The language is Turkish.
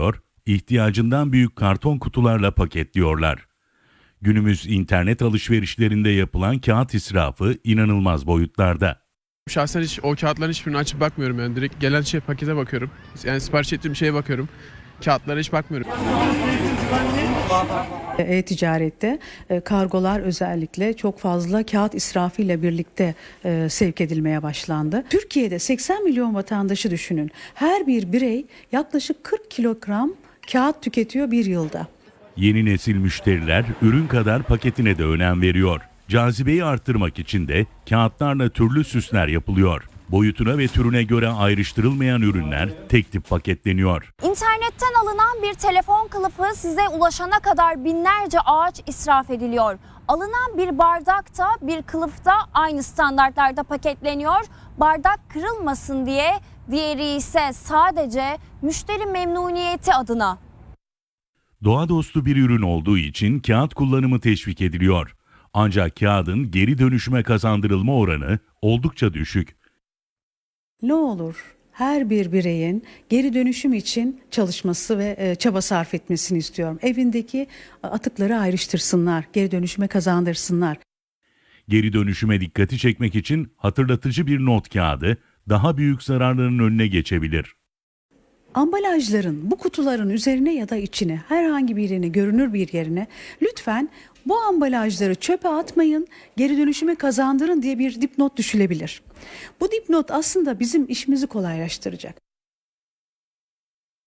kullanıyor, ihtiyacından büyük karton kutularla paketliyorlar. Günümüz internet alışverişlerinde yapılan kağıt israfı inanılmaz boyutlarda. Şahsen hiç o kağıtların hiçbirini açıp bakmıyorum yani. Direkt gelen şey pakete bakıyorum. Yani sipariş ettiğim şeye bakıyorum. Kağıtlara hiç bakmıyorum. E-ticarette e, kargolar özellikle çok fazla kağıt israfıyla birlikte e, sevk edilmeye başlandı. Türkiye'de 80 milyon vatandaşı düşünün. Her bir birey yaklaşık 40 kilogram kağıt tüketiyor bir yılda. Yeni nesil müşteriler ürün kadar paketine de önem veriyor. Cazibeyi arttırmak için de kağıtlarla türlü süsler yapılıyor. Boyutuna ve türüne göre ayrıştırılmayan ürünler tek tip paketleniyor. İnternetten alınan bir telefon kılıfı size ulaşana kadar binlerce ağaç israf ediliyor. Alınan bir bardak da bir kılıf da aynı standartlarda paketleniyor. Bardak kırılmasın diye diğeri ise sadece müşteri memnuniyeti adına Doğa dostu bir ürün olduğu için kağıt kullanımı teşvik ediliyor. Ancak kağıdın geri dönüşüme kazandırılma oranı oldukça düşük. Ne olur her bir bireyin geri dönüşüm için çalışması ve e, çaba sarf etmesini istiyorum. Evindeki atıkları ayrıştırsınlar, geri dönüşüme kazandırsınlar. Geri dönüşüme dikkati çekmek için hatırlatıcı bir not kağıdı daha büyük zararların önüne geçebilir. Ambalajların bu kutuların üzerine ya da içine herhangi birine görünür bir yerine lütfen bu ambalajları çöpe atmayın, geri dönüşüme kazandırın diye bir dipnot düşülebilir. Bu dipnot aslında bizim işimizi kolaylaştıracak.